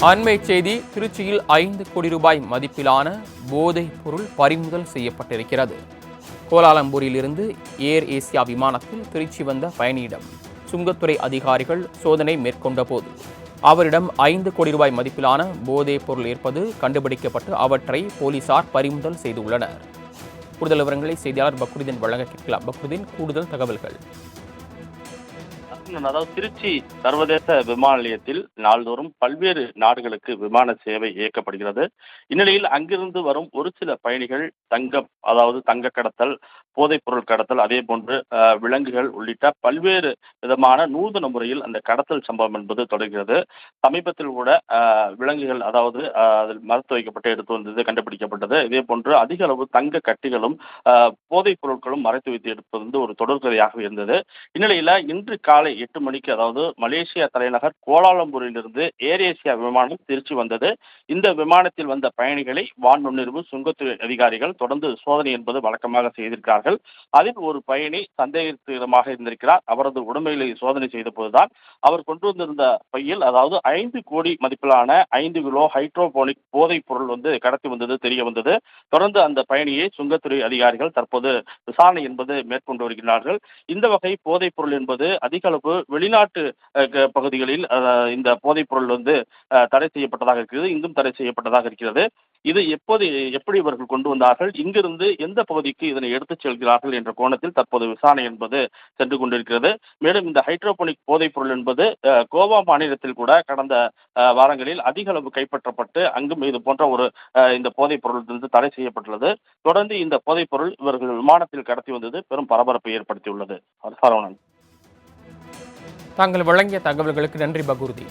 அண்மை செய்தி திருச்சியில் ஐந்து கோடி ரூபாய் மதிப்பிலான போதைப் பொருள் பறிமுதல் செய்யப்பட்டிருக்கிறது. கோலாலம்பூரிலிருந்து ஏர் ஏசியா விமானத்தில் திருச்சி வந்த பயணியிடம் சுங்கத்துறை அதிகாரிகள் சோதனை மேற்கொண்ட போது அவரிடம் ஐந்து கோடி ரூபாய் மதிப்பிலான போதைப் பொருள் இருப்பது கண்டுபிடிக்கப்பட்டு அவற்றை போலீசார் பறிமுதல் செய்துள்ளனர். கூடுதல் விவரங்களை செய்தியாளர் பக்ருதீன் வழங்க கேட்கலாம். பக்ருதீன் கூடுதல் தகவல்கள். அதாவது திருச்சி சர்வதேச விமான நிலையத்தில் நாள்தோறும் பல்வேறு நாடுகளுக்கு விமான சேவை இயக்கப்படுகிறது. இந்நிலையில் அங்கிருந்து வரும் ஒரு சில பயணிகள் தங்கம் அதாவது தங்க கடத்தல் போதைப் பொருள் கடத்தல் அதே போன்று விலங்குகள் உள்ளிட்ட பல்வேறு விதமான நூதன முறையில் அந்த கடத்தல் சம்பவம் என்பது தொடர்கிறது. சமீபத்தில் கூட விலங்குகள் அதாவது அதில் மறுத்து வைக்கப்பட்டு எடுத்து வந்தது கண்டுபிடிக்கப்பட்டது. இதே போன்று அதிக அளவு தங்க கட்டிகளும் போதைப் பொருட்களும் மறைத்து வைத்து எடுப்பது வந்து ஒரு தொடர்கதையாக இருந்தது. இந்நிலையில இன்று காலை எட்டு மணிக்கு அதாவது மலேசியா தலைநகர் கோலாலம்பூரிலிருந்து ஏர் ஏசியா விமானம் திருச்சி வந்தது. இந்த விமானத்தில் வந்த பயணிகளை வான் நுண்ணிரவு சுங்கத்துறை அதிகாரிகள் தொடர்ந்து சோதனை என்பது வழக்கமாக செய்திருக்கிறார்கள். அதில் ஒரு பயணி சந்தேகத்திடமாக இருந்திருக்கிறார். அவரது உடமைகளை சோதனை செய்த போதுதான் அவர் கொண்டு வந்திருந்த பையில் அதாவது ஐந்து கோடி மதிப்பிலான ஐந்து கிலோ ஹைட்ரோபோனிக் போதைப் பொருள் வந்து கடத்தி வந்தது தெரிய வந்தது. தொடர்ந்து அந்த பயணியை சுங்கத்துறை அதிகாரிகள் தற்போது விசாரணை என்பது மேற்கொண்டு வருகிறார்கள். இந்த வகை போதைப் பொருள் என்பது அதிக அளவு வெளிநாட்டு பகுதிகளில் இந்த போதைப் பொருள் வந்து தடை செய்யப்பட்டதாக இருக்கிறது. இங்கும் தடை செய்யப்பட்டதாக இருக்கிறது. இது எப்போது எப்படி இவர்கள் கொண்டு வந்தார்கள்? இங்கிருந்து எந்த பகுதிக்கு இதனை எடுத்துச் செல்கிறார்கள் என்ற கோணத்தில் தற்போது விசாரணை என்பது சென்று கொண்டிருக்கிறது. மேலும் இந்த ஹைட்ரோபோனிக் போதைப் பொருள் என்பது கோவா மாநிலத்தில் கூட கடந்த வாரங்களில் அதிக அளவு கைப்பற்றப்பட்டு அங்கும் இது போன்ற ஒரு இந்த போதைப் தடை செய்யப்பட்டுள்ளது. தொடர்ந்து இந்த போதைப் பொருள் இவர்கள் விமானத்தில் கடத்தி வந்தது பெரும் பரபரப்பை ஏற்படுத்தியுள்ளது. சரவணன் தாங்கள் வழங்கிய தகவல்களுக்கு நன்றி பகுர்தி.